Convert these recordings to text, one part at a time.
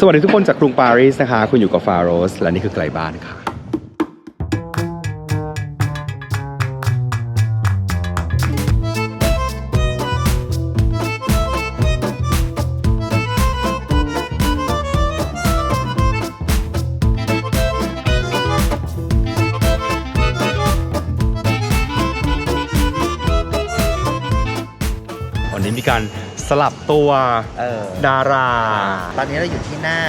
สวัสดีทุกคนจากกรุงปารีสนะคะ คุณอยู่กับฟาโรส และนี่คือไกลบ้านค่ะ ลับตัวเออดารา ตอนนี้เราอยู่ที่หน้า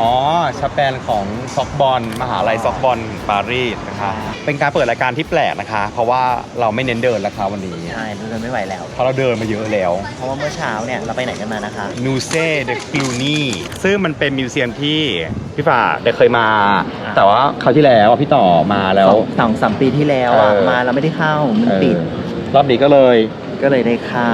อ๋อชาแปนของซอกบอลมหาลัยซอกบอลปารีสนะคะ เป็นการเปิดรายการที่แปลกนะคะ เพราะว่าเราไม่เน้นเดินแล้วค่ะวันนี้ ใช่เราเดินไม่ไหวแล้ว เพราะเราเดินมาเยอะแล้ว เพราะว่าเมื่อเช้าเนี่ยเราไปไหนกันมานะคะนูเซ่เดกลูนีซึ่งมันเป็นมิวเซียมที่พี่ฝ่าได้เคยมาอ่าแต่ว่าคราวที่แล้วอะพี่ต่อมาแล้วสองสองสามปีที่แล้วอะเออ มาเราไม่ได้เข้ามันเออปิด รอบนี้ก็เลย ก็เลยได้เข้า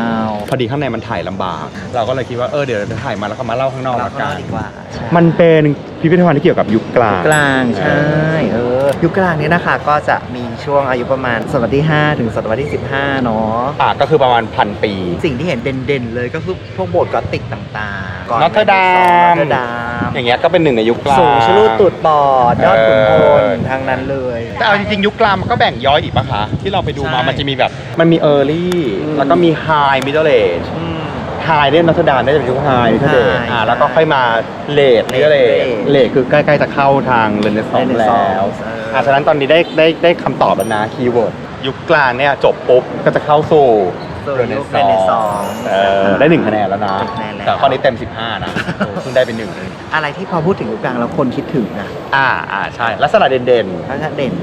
พอดีข้างในมันถ่ายลำบาก เราก็เลยคิดว่าเออเดี๋ยวเราถ่ายมาแล้วก็มาเล่าข้างนอกเราละเข้ากันดีกว่าใช่ มันเป็นพิพิธภัณฑ์ที่เกี่ยวกับยุคกลาง กลางใช่เออยุคกลางเนี้นะคะก็จะมีช่วงอายุประมาณศตวรรษที่ 5 ถึงศตวรรษที่ 15 เนาะอะก็คือประมาณพันปี สิ่งที่เห็นเด่นๆเลยก็คือพวกโบสถ์กอธิกต่างๆก่นอตเทอร์ดาม นอตเทอร์ดาม อย่างเงี้ยก็เป็นหนึ่งในยุคกลาง สูงชะลูดตูดปอดยอดขุนพลเออทางนั้นเลย แต่เอาจริงๆ ยุคกลางมันก็แบ่งย่อยอีกปะคะ ที่เราไปดูมาใช่ มันจะมีแบบ มันมี early อืมแล้วก็มี high middle age อืม high เนี่ยนัทดานได้จากยุค high middle age High อ่าแล้วก็ค่อยมา late middle age Late late คือใกล้ๆจะเข้าทาง renaissance แล้ว Renaissance เอออ่อ่าฉะนั้นตอนนี้ได้ได้ได้คำตอบแล้วนะคีย์เวิร์ดยุคกลางเนี่ยจบปุ๊บก็จะเข้าสู่สู่ยุค Renaissance เออได้หนึ่งคะแนนแล้วนะหนึ่งคะแนนแล้วแต่ข้อนี้เต็ม 15 นะเออเพิ่งได้เป็นหนึ่งอะไรที่พอพูดถึงยุคกลางแล้วคนคิดถึงอะอ่าอ่าใช่ลักษณะเด่นถ้าจะเด่น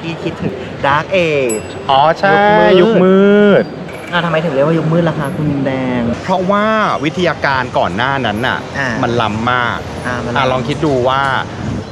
ที่คิดถึง Dark Age ๆอ๋อใช่ยุยุคคมืมืด อะทำไมถึงเรียกว่ายุคมืดล่ะคะคุณแดง เพราะว่าวิทยาการก่อนหน้านั้นน่ะ อ่ามัมันล้ำมากอ่ามันอะลองคิดดูว่า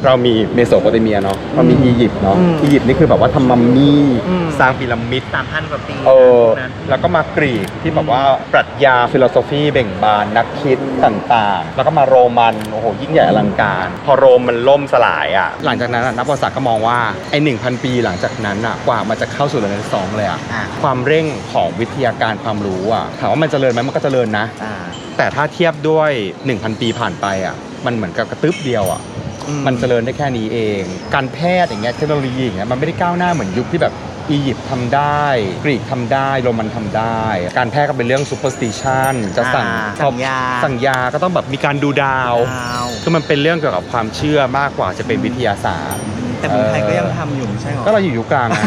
เรามีเมโสโปเตเมียเนาะอืมเรามีอียิปต์เนาะอืม อียิปต์นี่คือแบบว่าทำมัมมี่อืม สร้างพีระมิด สามพันกว่าปีเออนั้น แล้วก็มากรีกที่แบบว่าปรัชญาฟิโลโซฟีเบ่งบานนักคิดต่างๆ แล้วก็มาโรมันโอ้โหยิ่งใหญ่อลังการ พอโรมมันล่มสลายอะหลังจากนั้นอะนักประวัติศาสตร์ก็มองว่าไอ้หนึ่งพันปีหลังจากนั้นอะกว่ามันจะเข้าสู่เรเนซองส์เลยอะอ่า ความเร่งของวิทยาการความรู้อะถามว่ามันเจริญไหมมันก็เจริญนะ อ่า แต่ถ้าเทียบด้วย 1,000 ปีผ่านไปอะมันเหมือนกับกระตึบเดียวอะอื มมันเจริญได้แค่นี้เอง การแพทย์อย่างเงี้ยเทคโนโลยีอย่างเงี้ยมันไม่ได้ก้าวหน้าเหมือนยุคที่แบบอียิปต์ทำได้ กรีกทำได้ โรมันทำได้ การแพทย์ก็เป็นเรื่อง superstition จะสั่งอ่าสั่งยาสั่งยาก็ต้องแบบมีการดูดาวดาวคือมันเป็นเรื่องเกี่ยวกับความเชื่อมากกว่าจะเป็นวิทยาศาสตร์ แต่เมืองไทยก็ยังทำอยู่ไม่ใช่หรอ ก็เราอยู่ยุคกลางนะ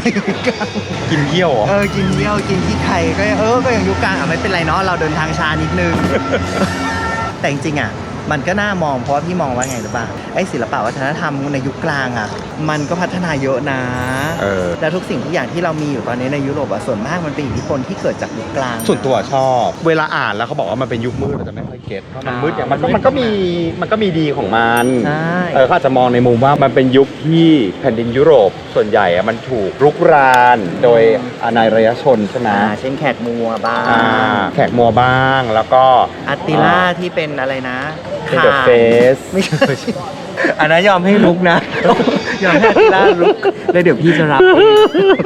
กินเยี่ยวเหรอเออ กินเยี่ยว กินขี้ไข่ก็ยังเออ ก็ยังยุคกลางอะไม่เป็นไรเนาะ เราเดินทางช้านิดนึง แต่จริงๆอะ มันก็น่ามองเพราะว่าพี่มองว่าไงหรือเปล่าไอ้ศิลปะวัฒนธรรมในยุคกลางอะ มันก็พัฒนาเยอะนะเออ แล้วทุกสิ่งทุกอย่างที่เรามีอยู่ตอนนี้ในยุโรปอะส่วนมากมันเป็นอิทธิพลที่เกิดจากยุคกลางส่วนตัวชอบ เวลาอ่านแล้วเขาบอกว่ามันเป็นยุคมืดเราจะไม่ค่อยเก็ตเพราะมันอ่ามืมืดอย่างมันก็มืดมันก็มีมันก็มีดีของมันใช่ เออเขาอาจจะมองในมุมว่ามันเป็นยุคที่แผ่นดินยุโรปส่วนใหญ่อะมันถูกรุกรานโดยอานายรยชนใช่ไหมอ่าเช่นแขกมัวบ้างอ่าแขกมัวบ้างแล้วก็ อัตติล่าที่เป็นอะไรนะ เป็นเดอะข่านเฟสไม่ใช่อันนั้นยอมให้ลุกนะ ยอมให้อัตติล่าลุก แล้วเดี๋ยวพี่จะรับเอง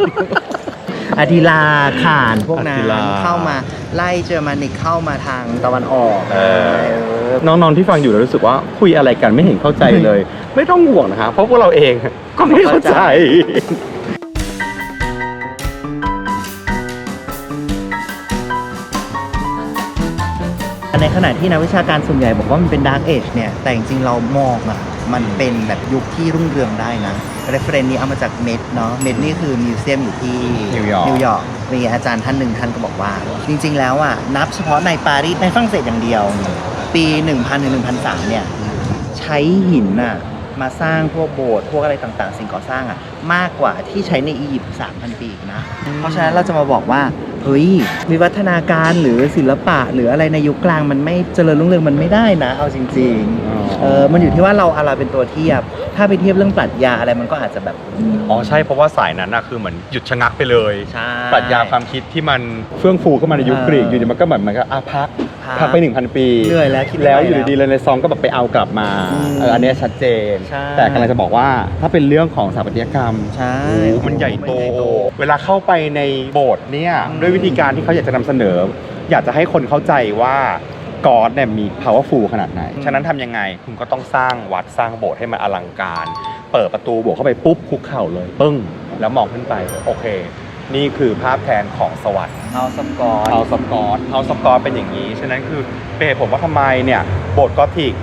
อัตติลาข่านพวกนั้นอัตติลา เข้ามาไล่เจอร์มานิกเข้ามาทางตะวันออกเออเออ น้องๆที่ฟังอยู่แล้วรู้สึกว่าคุยอะไรกันไม่เห็นเข้าใจเลย ไม่ต้องห่วงนะคะเพราะพวกเราเองก็ไม่เข้าใจ ในขณะที่นักวิชาการส่วนใหญ่บอกว่ามันเป็นดาร์กเอจเนี่ย แต่จริงๆเรามองอะ มันเป็นแบบยุคที่รุ่งเรืองได้นะ เรฟเฟรนนี้เอามาจากเมดเนาะ เมดนี่คือมิวเซียมอยู่ที่นิวยอร์ก นิวยอร์ก มีอาจารย์ท่านหนึ่งท่านก็บอกว่า จริงๆแล้วอะ นับเฉพาะในปารีสในฝรั่งเศสอย่างเดียว ปี 1000ถึง1003เนี่ย ใช้หินน่ะมาสร้างพวกโบสถ์พวกอะไรต่างๆ สิ่งก่อสร้างอะมากกว่าที่ใช้ในอียิปต์3,000 ปีอีกนะ เพราะฉะนั้นเราจะมาบอกว่า เฮ้ยวิวัฒนาการหรือศิลปะ หรืออะไรในยุคกลางมันไม่เจริญรุ่งเรืองมันไม่ได้นะ เอาจริงอ๋อๆเออมันอยู่ที่ว่าเราอะไรเป็นตัวเทียบ ถ้าไปเทียบเรื่องปรัชญาอะไรมันก็อาจจะแบบอ๋อใช่เพราะว่าสายนั้นนะคือเหมือนหยุดชะงักไปเลยใช่ปรัชญาความคิดที่มันเฟื่องฟูขึ้นมาในยุคเออกรีกอยู่ดีมันก็เหมือนมันก็อาพัก พักพักไปหนึ่งพันปีเหนื่อยแล้วคิดไม่แล้วไหวอยู่แล้วดีๆเลยในซองก็แบบไปเอากลับมาอืมเอออันเนี้ยชัดเจน ใช่ แต่กำลังจะบอกว่าถ้าเป็นเรื่องของสถาปัตยกรรม ใช่ โอ้โหมันใหญ่โต เวลาเข้าไปในโบสถ์เนี่ยอืม ด้วยวิธีการที่เขาอยากจะนำเสนอ อยากจะให้คนเข้าใจว่ากอตเนี่ยมี powerful ขนาดไหน ฉะนั้นทำยังไงคุณก็ต้องสร้างวัดสร้างโบสถ์ให้มันอลังการ เปิดประตูโบสถ์เข้าไปปุ๊บคุกเข่าเลย ปึ้ง แล้วมองขึ้นไป โอเค นี่คือภาพแทนของสวรรค์ House of God เฮาสกอตเฮาสกอตเป็นอย่างนี้ ฉะนั้นคือเป็นเหตุผมว่าทำไมเนี่ยโบสถ์กอธิก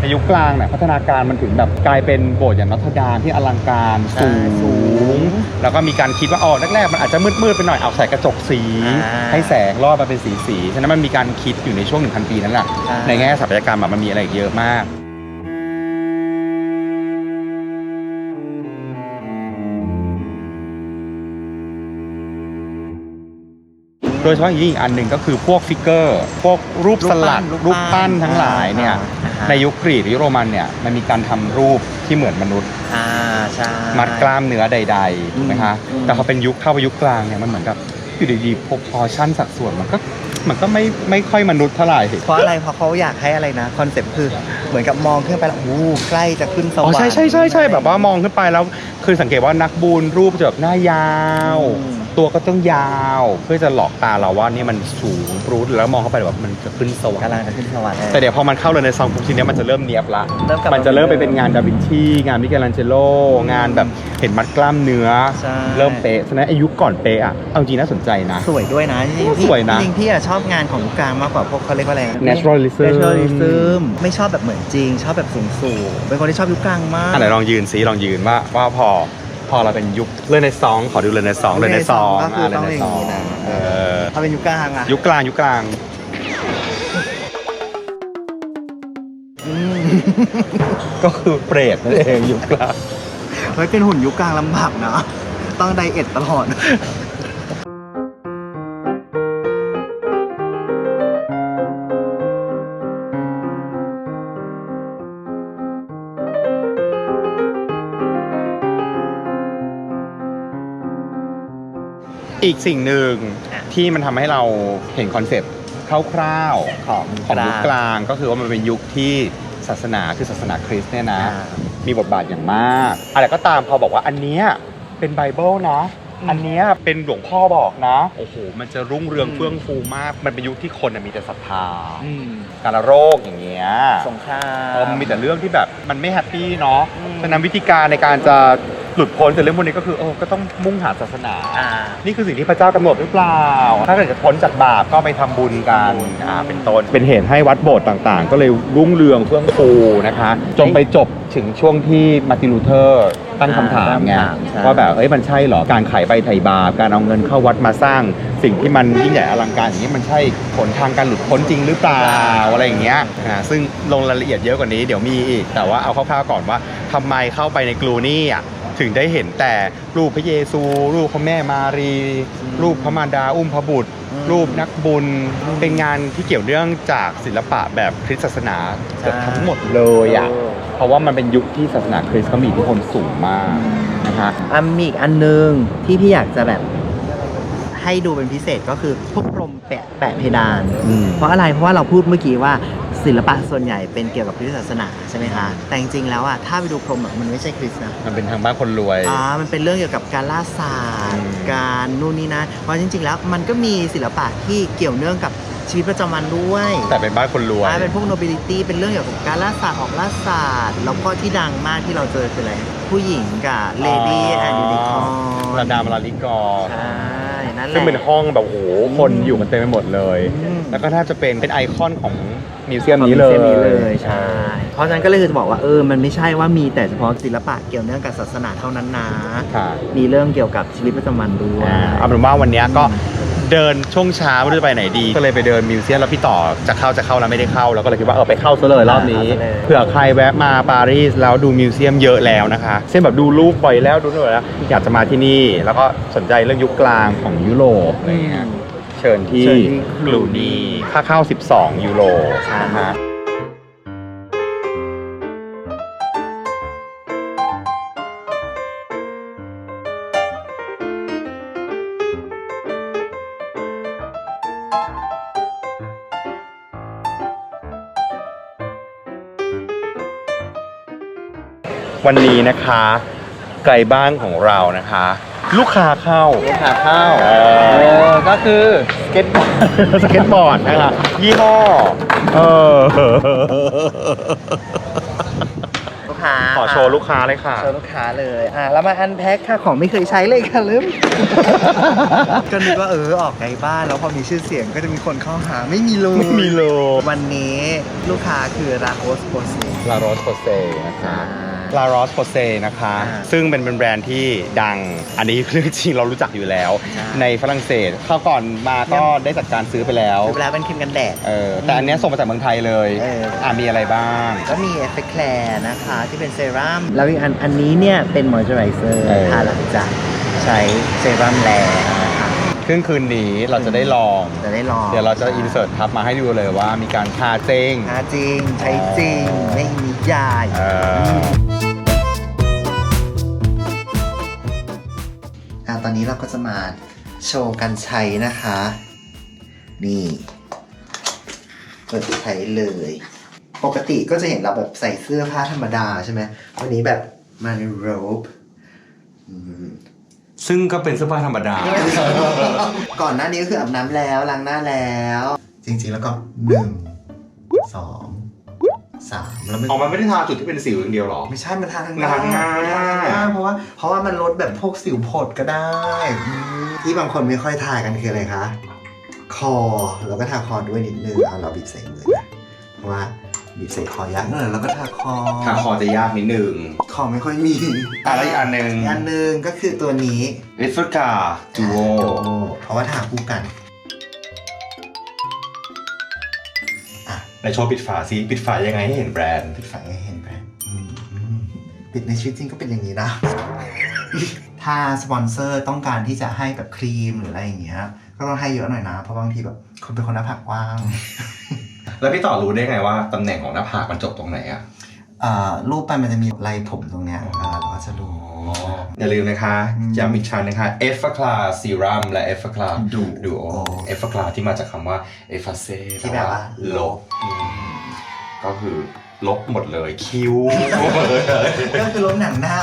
ในยุคกลางเนี่ยพัฒนาการมันถึงแบบกลายเป็นโบสถ์อย่างนอตรดามที่อลังการใช่สูง แล้วก็มีการคิดว่าอ๋อแรกๆมันอาจจะมืดๆไปหน่อยเอาใส่กระจกสี อ่าให้แสงรอดมาเป็นสีสีๆฉะนั้นมันมีการคิดอยู่ในช่วง 1,000 ปีนั้นแหละใช่ ในแง่สถาปัตยกรรมอะมันมีอะไรอีกเยอะมาก โดยเฉพาะอย่างยิ่งอีกอันหนึ่งก็คือพวกฟิกเกอร์ พวกรูปสลัดรูรูปปปั้ปั้นนทั้งหลายเนี่ยอ่าฮะในยุคกรีกหรือยุคโรมันเนี่ยมันมีการทำรูปที่เหมือนมนุษย์อ่าใช่มัดกล้ามเนื้อใดๆถูกไหมคะอืมแต่พอเป็นยุคเข้าไปยุคกลางเนี่ยมันเหมือนกับอยู่ดีๆพอพอชั่นสัดส่วนมันก็มันก็ไม่ไม่ค่อยมนุษย์เท่าไหร่เพราะอะไรเพราะเขาอยากให้อะไรนะคอนเซ็ปต์คือเหมือนกับมองขึ้นไปแล้วอู้ใกล้จะขึ้นสวรอ๋รอค์ใช่ใช่ใช่ใช่แบบว่ามองขึ้นไปแล้วคือสังเกตว่านักบูนรูปจะแบบหน้ายาวอืม ตัวก็ต้องยาวเพื่อจะหลอกตาเราว่านี่มันสูงปรูดแล้วมองเข้าไปแบบมันจะขึ้นสวรรกำลังค์จะขึ้นสวรรค์แต่เดี๋ยวพอมันเข้าเลยในซองปุ๊บทีเนี้ยมันจะเริ่มเนียบละเริ่มกลับมันจะเริ่มไปเป็นงานดาวินชีงานมิเกลันเจโลงานแบบเห็นมัดกล้ามเนื้อ ใช่ เริ่มเป๊ะฉะนั้นอายุก่อนเป๊ะอะเอาจริงน่าสนใจนะ สวยด้วยนะจริงๆพี่สวยนะจริงๆพี่อะชอบงานของกลางมากกว่าพวกเขาเรียกว่าอะไรนะ Naturalism Naturalism ไม่ชอบแบบเหมือนจริง ชอบแบบสูงสูงๆเป็นคนที่ชอบยุคกลางมากอันไหนลองยืนซิลองยืนว่าว่าพอ พอเราเป็นยุคเรื่องในซอง ขอดูเลยในซองเลยในซองก็คือเลต้องในอย่างซองนี้นะเออถ้าเป็นยุคกลางอะยุคกลางยุคกลางอืมก็คือเปรตนั่นเองยุคกลางเฮ้ยเป็นหุ่นยุคกลางลำบากนะต้องไดเอทตลอด อีกสิ่งหนึ่งอะที่มันทำให้เราเห็นคอนเซปต์คร่าวๆของของยุคกลางก็คือว่ามันเป็นยุคที่ศาสนาคือศาสนาคริสต์เนี่ยนะ อ่า มีบทบาทอย่างมาก อะไรก็ตามพอบอกว่าอันเนี้ยเป็นไบเบิลนะ อืมอันเนี้ยเป็นหลวงพ่อบอกนะ โอ้โห มันจะรุ่งเรืองอืม เฟื่องฟูมาก มันเป็นยุคที่คนน่ะมีแต่ศรัทธา อืมการโรคอย่างเงี้ยสงคราม เออมันมีแต่เรื่องที่แบบมันไม่แฮปปี้เนาะ อืม ฉะนั้นวิธีการในการจะ หลุดพ้นจากเรื่องพวกนี้ก็คือเออก็ต้องมุ่งหาศาสนา อ่า นี่คือสิ่งที่พระเจ้ากำหนดหรือเปล่า ถ้าเกิดจะพ้นจากบาปก็ไปทำบุญกันอ่าเป็นต้น เป็นเหตุให้วัดโบสถ์ต่างๆ ก็เลยรุ่งเรืองเฟื่องฟูนะคะ จนไปจบถึงช่วงที่มาร์ตินลูเทอร์ตั้งคำถามไงตั้งคำถามใช่ ว่าแบบเอ้ยมันใช่เหรอ การขายใบไถ่บาป การเอาเงินเข้าวัดมาสร้าง สิ่งที่มันยิ่งใหญ่อลังการอย่างนี้มันใช่ผลทางการหลุดพ้นจริงหรือเปล่าอะไรอย่างเงี้ยอ่าซึ่งลงรายละเอียดเยอะกว่านี้เดี๋ยวมีอีกแต่ว่าเอาคร่าวๆก่อนว่าทำไมเข้าไปในกลูนี่อะ ถึงได้เห็นแต่รูปพระเยซู รูปพระแม่มารี รูปพระมารดาอุ้มพระบุตรอืมรูปนักบุญ เป็นงานที่เกี่ยวเนื่องจากศิลปะแบบคริสตศาสนาเกือบทั้งหมดเลยอะเพราะว่ามันเป็นยุคที่ศาสนาคริสต์เขามีอิทธิพลสูงมากนะคะอันมีอีกอันหนึงที่พี่อยากจะแบบให้ดูเป็นพิเศษก็คือพวกพรมแปะแปะเพดานอืมเพราะอะไรเพราะว่าเราพูดเมื่อกี้ว่า ศิลปะส่วนใหญ่เป็นเกี่ยวกับพุทธศาสนาใช่ไหมคะแต่จริงๆแล้วอะถ้าไปดูพรมอะมันไม่ใช่คริสต์นะ มันเป็นทางบ้านคนรวย อ่ามันเป็นเรื่องเกี่ยวกับการล่าสัตอืว์ม การนู่นนี่นะเพราะจริง ๆ แล้วมันก็มีศิลปะที่เกี่ยวเนื่องกับชีวิตประจำวันด้วยแต่เป็นบ้านคนรวย อ่าเป็นพวก nobility เป็นเรื่องเกี่ยวกับการล่าสัตว์ออกล่าสัตว์แล้วก็ที่ดังมากที่เราเจอคืออะไรผู้หญิงกับ lady and unicorn ระดามลาลิกอร์ใช่ นั่นแหละซึ่งเป็นห้องแบบโอ้โหคนอยู่กันเต็มไปหมดเลย อืม แล้วก็น่าจะเป็นเป็นไอคอนของมิวเซียมนี้เลยของ museum นี้เลย ใช่ เพราะฉะนั้นก็เลยจะบอกว่าเออ มันไม่ใช่ว่ามีแต่เฉพาะศิลปะเกี่ยวเนื่องกับศาสนาเท่านั้นนะ ค่ะ มีเรื่องเกี่ยวกับชีวิตประจำวันด้วย อ่าเอาเป็นว่าวันเนี้ยก็ เดินช่วงเช้าไม่รู้จะไปไหนดี ก็เลยไปเดินมิวเซียมแล้วพี่ต่อจะเข้าจะเข้าแล้วไม่ได้เข้าแล้วก็เลยคิดว่าเออไปเข้าซะเลยรอบนี้เข้าซะเลยเผื่อใครแวะมาปารีสแล้วดูมิวเซียมเยอะแล้วนะคะเช่นแบบดูรูปบ่อยแล้วดูนู่นแล้วอยากจะมาที่นี่แล้วก็สนใจเรื่องยุคกลางของยุโรปอะไรเงี้ยเชิญที่เชิญที่กลูนีค่าเข้า 12 ยูโรใช่นะฮะ วันนี้นะคะไกลบ้านของเรานะคะ ลูกค้าเข้าลูกค้าเข้าเออก็คือสเก็ตบอร์ดสเก็ตบอร์ดนะคะยี่ห้อเออลูกค้าขอโชว์ลูกค้าเลยค่ะ โชว์ลูกค้าเลยอะแล้วมาอันแพ็คค่ะของไม่เคยใช้เลยค่ะลืมก็นึกว่าเออออกไกลบ้านแล้วพอมีชื่อเสียงก็จะมีคนเข้าหาไม่มีเลยไม่มีเลยวันนี้ลูกค้าคือราโ s สโ o เซลาโรสโ o เซนะคะอ่า ลาโรสโ o เซนะคะ อ่าซึ่งเป็นเป็นแบรนด์ที่ดัง อันนี้เรื่องจริงเรารู้จักอยู่แล้ว ใช่ ในฝรั่งเศสเข้าวก่อนมาก็ได้จัดการซื้อไปแล้วเวลาเป็นครีมกันแดด เออแต่อันเนี้ยส่งมาจากเมืองไทยเลยเอออ่อ่ามีอะไรบ้าง ก็มีเอฟเฟคแคลร์นะคะที่เป็นเซรั่มแล้วอีกอันอันนี้เนี่ยเป็นมอยเจอไรเซอร์เออ ทาหลังจากใช้เซรั่มแล้ว นะคะครึ่งคืนนี้เราจะได้ลอง จะได้ลองเดี๋ยวเราจะอินเสิร์ตทับมาให้ดูเลยว่ามีการทาเจ้งทาจริง ใช้จริง ไม่มีนิยาย เอออะตอนนี้เราก็จะมาโชว์กันใช้นะคะ นี่เปิดใช้เลย ปกติก็จะเห็นเราแบบใส่เสื้อผ้าธรรมดาใช่ไหมวันนี้แบบมาในโรบอืม ซึ่งก็เป็นเสื้อผ้าธรรมดา ก่อนหน้านี้ก็คืออาบน้ำแล้วล้างหน้าแล้ว จริงๆแล้วก็หนึ่งสองสามแล้วมันออกมาไม่ได้ทาจุดที่เป็นสิวอย่างเดียวหรอ ไม่ใช่มันทาทั้งทาทั้งหน้าทาทั้งหน้าเพราะว่าเพราะว่ามันลดแบบพวกสิวผดก็ได้อืมที่บางคนไม่ค่อยทากันคืออะไรคะ คอแล้วก็ทาคอด้วยนิดนึงเอาเราบีบใส่มือนะเพราะว่า บีบใส่คอยากหน่อยแล้วก็ทาคอทาคอจะยากนิดนึงคอไม่ค่อยมีอะแล้วอีกอันหนึ่งอีกอันหนึ่งก็คือตัวนี้เอฟกาจูโอเพราะว่าทาคู่กันอะในโชว์ปิดฝาซิปิดฝายังไงให้เห็นแบรนด์ ปิดไฟให้เห็นไหมอืมอืมปิดในชีวิตจริงก็เป็นอย่างนี้นะ ถ้าสปอนเซอร์ต้องการที่จะให้แบบครีมหรืออะไรอย่างเงี้ยก็ต้องให้เยอะหน่อยนะ เพราะบางทีแบบคนเป็นคนหน้าผากกว้าง แล้วพี่ต่อรู้ได้ไงว่าตำแหน่งของหน้าผากมันจบตรงไหนอะอ่ารูปไปมันจะมีลายผมตรงเนี้ยอ่าเราก็จะรู้อย่าลืมนะคะอืมย้ำอีกครั้งนะคะเอฟคลาซีรัมและเอฟคลาดูดูโอเอฟคลาที่มาจากคำว่าเอฟเซที่แปลว่าลบก็คือลบหมดเลยคิ้วก็คือลบหนังหน้า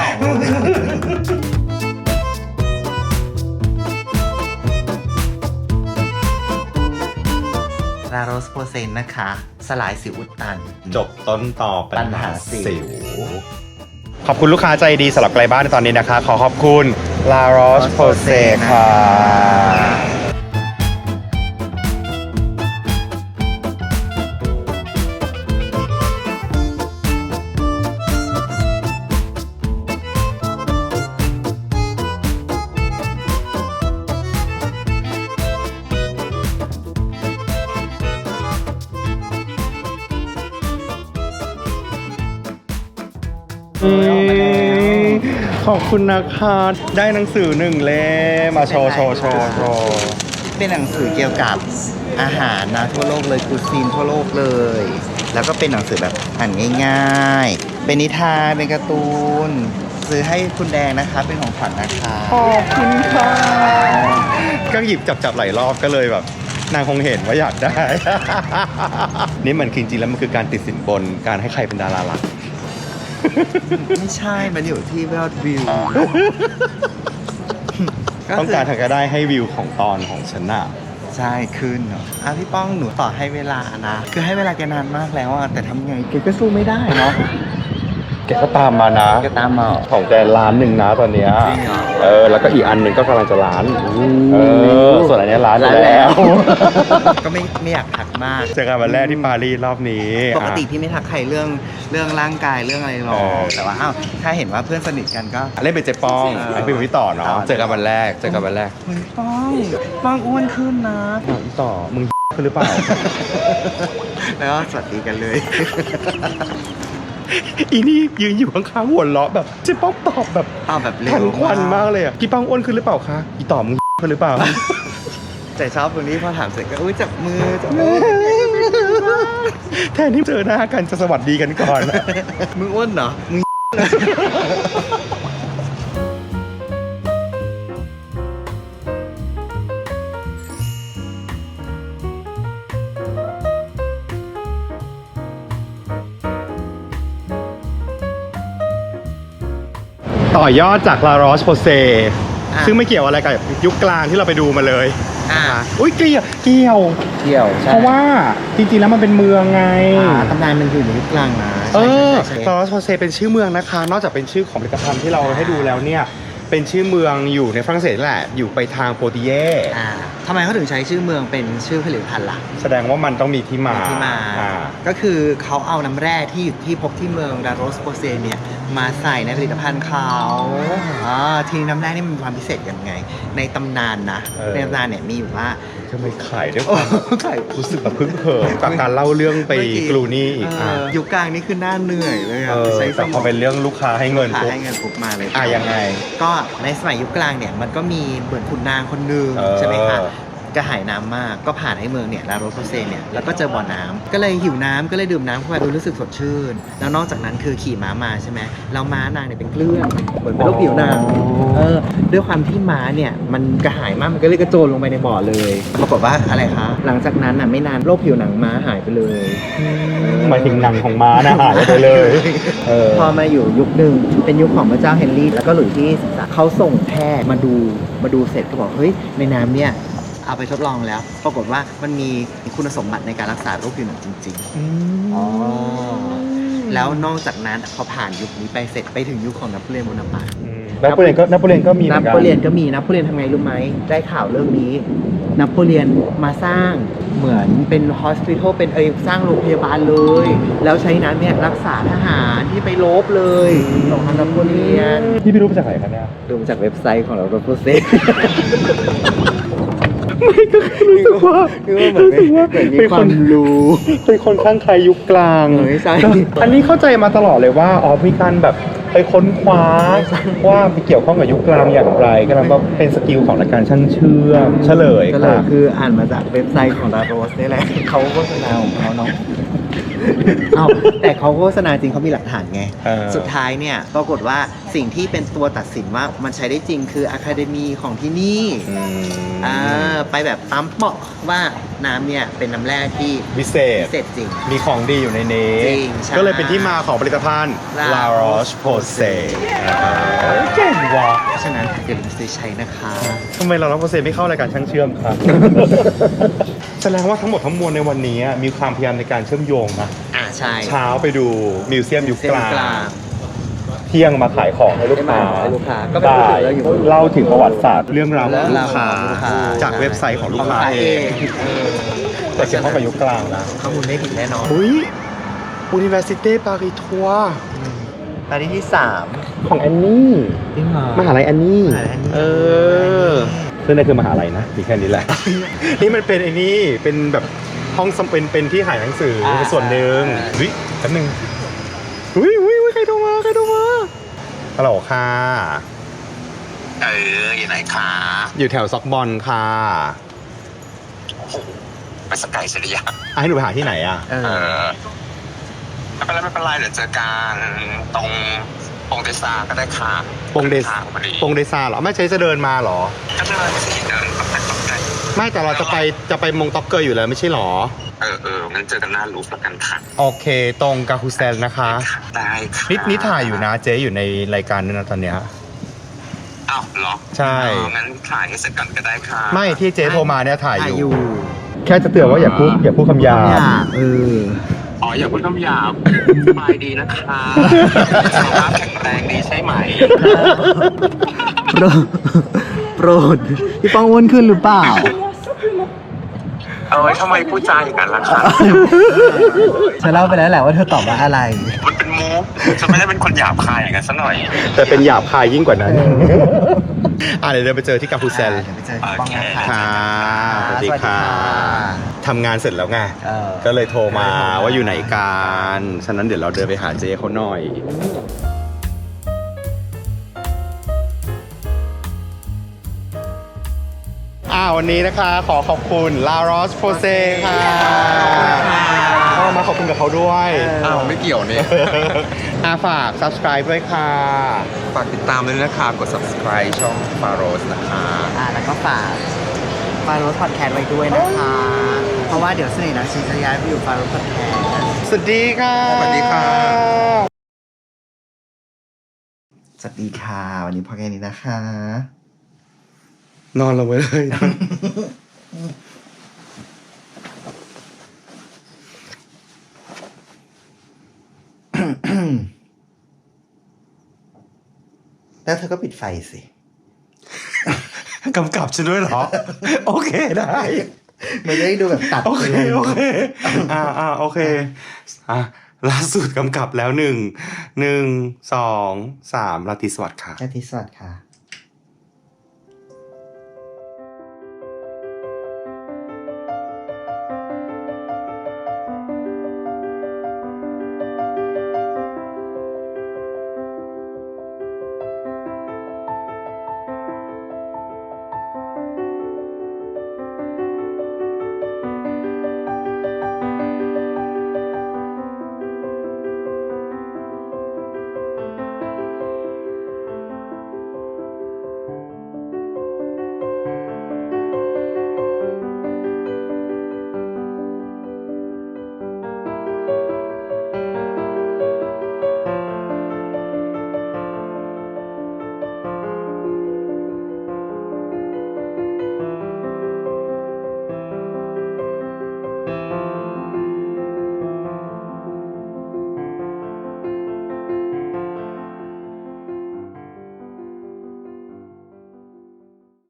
ออกลาโรสโปรเซนนะคะ สลายสิวอุดตัน จบต้นต่อปัญปัญหาหาสิสิววขอบคุณลูกค้าใจดีสำหรับไกลบ้านในตอนนี้นะคะ ขอขอบคุณ La Roche Posay ค่ะ ขอบคุณนะคะ ได้หนังสือหนึ่งเล่มมาโชว์โชว์โชว์โชว์ เป็นหนังสือเกี่ยวกับอาหารนะทั่วโลกเลยกูซีนทั่วโลกเลย แล้วก็เป็นหนังสือแบบอ่านง่ายๆ เป็นนิทานเป็นการ์ตูน ซื้อให้คุณแดงนะคะ เป็นของขวัญนะคะขอบคุณค่ะ ก็หยิบจับจับหลายรอบก็เลยแบบ นางคงเห็นว่าอยากได้ นี่มันจริงๆแล้วมันคือการติดสินบนการให้ใครเป็นดาราหลัก ไม่ใช่ มันอยู่ที่ยอดวิวต้องการทางก็ได้ให้วิวของตอนของฉันน่ะ ใช่ขึ้นเนาะอะพี่ป้องหนูต่อให้เวลานะ คือให้เวลาแกนานมากแล้วอะแต่ทำไงแกก็สู้ไม่ได้เนาะ แกก็ตามมานะแกตามมาของแกล้านหนึ่งนะตอนเนี้ยจริงเหรอเออแล้วก็อีกอันหนึ่งก็กำลังจะล้านเออส่วนอันเนี้ยล้านไปร้านแล้แล้ววก็ไม่ไม่อยากทักมากเจอกันวันแรกที่ปารีสรอบนี้ปกติอะพี่ไม่ทักใครเรื่องเรื่องร่างกายเรื่องอะไรหรอเอกอแต่ว่าอ้าวถ้าเห็นว่าเพื่อนสนิทกันก็เล่นเป็นเจ๊ป้องเออไอ้เป็นพี่ต่อเนาะต่อเจอกันวันแรกเจอกันวันแรกเฮ้ยป้องป้องอ้วนขึ้นนะพี่ต่อมึงขึ้นหรือเปล่าแล้วก็สวัสดีกันเลย อีนี่ยืนอยู่ข้างๆหัวเราะแบบเจ๊ป้องตอบแบบตอบแบบเร็ทัวนควันมากเลยอะพี่ป้องอ้วนขึ้นหรือเปล่าคะอีต่อมึงขึ้นหรือเปล่าแต่ชอบตรงนี้พอถามเสร็จก็อุ้ยจับมือจับมือแทนที่เจอหน้ากันจะสวัสดีกันก่อนมึงอ้วนเหรอมึง ต่อยอดจาก La Roche Posay อะ ซึ่งไม่เกี่ยวอะไรกับยุคกลางที่เราไปดูมาเลยอ่าอุ้ยเกี่ยวเกี่ยว เที่ยวใช่เพราะว่าจริงๆแล้วมันเป็นเมืองไง อ่าตำนานมันอยู่ในยุคกลางนะเออใช่ลใช่อสโพเซเป็นชื่อเมืองนะคะ นอกจากเป็นชื่อของผลิตภัณฑ์ที่เราให้ดูแล้วเนี่ย เป็นชื่อเมืองอยู่ในฝรั่งเศสนั่นแหละ อยู่ไปทางโปรตุเกสอ่าทำไมเขาถึงใช้ชื่อเมืองเป็นชื่อผลิตภัณฑ์ล่ะ แสดงว่ามันต้องมีที่มาที่มา อ่า ก็คือเขาเอาน้ำแร่ที่อยู่ที่พบที่เมืองดาโรสโปเซเนี่ย มาใส่ในผลิตภัณฑ์เขาอ่าทีนี้น้ำแร่นี่มันมีความพิเศษยังไง ในตำนานนะ เออ ในตำนานเนี่ยมีอยู่ว่า ทำไมขายด้วยคโอ้วามไข่ รู้สึกแบบพึ่งเหิมจากการเล่าเรื่องไปกลูนี่อีกเออะอยุคกลางนี่คือหน้าเหนื่อยเลยเออะอใช้สแต่มพอองเป็นเรื่องลูกค้าให้เงินขาปุ๊บให้เงินปุ๊บมาเลย อะยังไง ก็ในสมัยยุคกลางเนี่ยมันก็มีเหมือนขุนนางคนหนึ่งเออใช่ไหมคะ กระหายน้ำมาก ก็ผ่านให้เมืองเนี่ยลาโรโซเซเนี่ยแล้วก็เจอบ่อน้ำก็เลยหิวน้ำก็เลยดื่มน้ำเข้าไปเออรู้สึกสดชื่น แล้วนอกจากนั้นคือขี่ม้ามาใช่ไหมแล้วม้านางเนี่ยเป็นเกลื่อนเหมือนเป็นโรคผิวหนังเออด้วยความที่ม้าเนี่ยมันกระหายมากมันก็เลยกระโจนลงไปในบ่อเลยปรากฏว่าอะไรคะหลังจากนั้นอะไม่นานโรคผิวหนังม้าหายไปเลยหมายถึงหนังของม้านะหายไปเลยเออพอมาอยู่ยุคหนึ่งเป็นยุคของพระเจ้าเฮนรี่แล้วก็หลุยส์ที่13เขาส่งแพทย์มาดูมาดูเสร็จก็บอกเฮ้ยในน้ำเนี่ย เอาไปทดลองแล้ว ปรากฏว่ามันมีคุณสมบัติในการรักษาโรคผิวหนังจริงๆอ๋อแล้วนอกจากนั้นพอผ่านยุคนี้ไปเสร็จไปถึงยุคของนโปเลียนโบนาปาร์ตนโปเลียนก็นโปเลียนก็มีเหมืนอนกัน โปเลียนก็มีนโปเลียนทำไงรู้ไหมได้ข่าวเรื่องนี้นโปเลียนมาสร้างเหมือนเป็นฮอสพิทอลเป็นเอยสร้างโรงพยาบาลเลย แล้วใช้น้ำเนี่ยรักษาทหารที่ไปลบเลยของนโปเลียนพี่ไม่รู้มาจากไหนคะเนี่ยดูมาจากเว็บไซต์ของเราโรโปเซ ไม่ก็คือรู้สึกว่าคือว่าเหมือนไม่เหมือนมีความรู้เป็นคนข้างใครยุคกลาง เออใช่ อันนี้เข้าใจมาตลอดเลยว่าอ๋อมีการแบบไปค้นคว้าว่าไปเกี่ยวข้องกับยุคกลางอย่างไรก็แล้วก็เป็นสกิลของรายการช่างเชื่อมเฉลยก็เลยค่ะคืออ่านมาจากเว็บไซต์ของดาโรสนี่แหละเขาโฆษณาของเขาเนาะ เอาแต่เขาโฆษณาจริงเขามีหลักฐานไง เออ สุดท้ายเนี่ยปรากฏว่าสิ่งที่เป็นตัวตัดสินว่ามันใช้ได้จริงคืออะคาเดมีของที่นี่อืมอ่าไปแบบปั๊มเปาะว่าน้ำเนี่ยเป็นน้ำแร่ที่วิเศษ พิเศษจริง มีของดีอยู่ในนี้ จริงใช่ก็เลยเป็นที่มาของผลิตภัณฑ์ La La Roche-Posay เก่งว่ะเพราะฉะนั้นอย่าลืมซื้อใช้นะคะ ทำไม La Roche-Posay ไม่เข้ารายการช่างเชื่อมครับ แสดงว่าทั้งหมดทั้งมวลในวันนี้มีความพยายามในการเชื่อมโยงนะอ่า ใช่ เช้าไปดูมิวเซียมยุคเส้นกลางกลางเที่ยงมาขายของให้ลูกค้าให้ลูกค้าก็ไปพูดบ่ายถึงเรื่องอยู่เล่าถึงประวัติศาสตร์เรื่องราวของเรื่องลูราวกค้าของลูกค้า จากเว็บไซต์ของลูกค้าเองเออแต่เกี่ยวข้องกับยุคกลางนะข้อมูลไม่ผิดแน่นอนอุ้ย Université Paris ทัวตอนนี้ที่สามของแอนนี่จริงเหรอมหาลัยแอนนี่มหาลัยแอนนี่เออ ซึ่งนั่นคือมหาลัยนะมีแค่นี้แหละ นี่มันเป็นไอ้นี่เป็นแบบ ห้องสมเป็นเป็นที่ขายหนังสืออาเป็นส่วนหนึ่งอ่าเฮ้ยแป๊บนึงอุ้ยอุ้ยอุ้ยใครโทรมาใครโทรมาฮัลโหลค่ะ เอออยู่ไหนคะอยู่แถวซ็อกบอลค่ะโอ้โหไปสกายเสียหรือยังอะให้หนูไปหาที่ไหนอะ เอเอออไม่เป็นไรไม่เป็นไรเดี๋ยวเจอกันตรงปงเดซาก็ได้ค่ะปงเดทางพอดีปงเดซาเหรอ ไม่ใช่จะเดินมาเหรอ ก็เดินสิเดินต ไม่แต่เราจะไปจะไปมงต็อกเกอร์อยู่แล้วไม่ใช่เหรอ เออเอองั้นเจอกันหน้ารูฟแล้วกันค่ะโอเค ตรงกาคูเซนนะคะได้ค่ะนิดนิดถ่ายอยู่นะเจ๊อยู่ในรายการด้วยนะตอนเนี้ย อ้าวเหรอใช่ เอองั้นถ่ายให้เสร็จก่อนก็ได้ค่ะไม่ที่เจ๊โทรมาเนี่ยถ่ายถ่ายออยู่ยู่ แค่จะเตือนว่าอย่าพูดอย่าพูดคำหยาบ อยากเออ อ๋ออย่าพูดคำหยาบสบายดีนะคะสุขภาพแข็งแรงดีใช่ไหม โปรดโปรดพี่ป้องอ้วนขึ้นหรือเปล่า เออทำไมพูดจาอย่างนั้นล่ะคะฉันเล่าไปแล้วแหละว่าเธอตอบว่าอะไร มันเป็นมูฟจะไม่ได้เป็นคนหยาบคายอย่างนั้นซะหน่อย แต่เป็นหยาบคายยิ่งกว่านั้น อะเดี๋ยวเดินไปเจอที่กาคูเซนเดี๋ยวไปเจอพี่ป้องนะคะค่ะ สวัสดีค่ะทำงานเสร็จแล้วไง เออ ก็เลยโทรมาว่าอยู่ไหนกัน ฉะนั้นเดี๋ยวเราเดินไปหาเจ๊เขาหน่อย อ่าวันนี้นะคะขอขอบคุณลารอสโ o เซค่ะเอามาขอบคุณกับเขาด้วยอ้าวไม่เกี่ยวเนี่ยอาฝาก subscribe ด้วยค่ะ ฝากติดตามด้วยนะคะกด subscribe ช่อง f a r o s นะคะอ่าแล้วก็ฝากฟาโรสพอดแคสต์ไว้ด้วยนะคะ เพราะว่าเดี๋ยวเสน่ห์นะชีจะย้ายไปอยู่ฟาโรสพอดแคสต์สวัสดีค่ะ สวัสดีค่ะ สวัสดีค่ะ วันนี้พอแค่นี้นะคะ นอนลงไปเลย แล้วเธอก็ปิดไฟสิ กำกับฉันด้วยเหรอ โอเคได้ไม่ได้ดูแบบตัดโอเค ไปลยโอเค อ่าอ่าโอเค อะล่าสุดกำกับแล้วหนึ่ง หนึ่ง สอง สามราตรีสวัสดิ์ค่ะอาทิตย์สวัสดิ์ค่ะ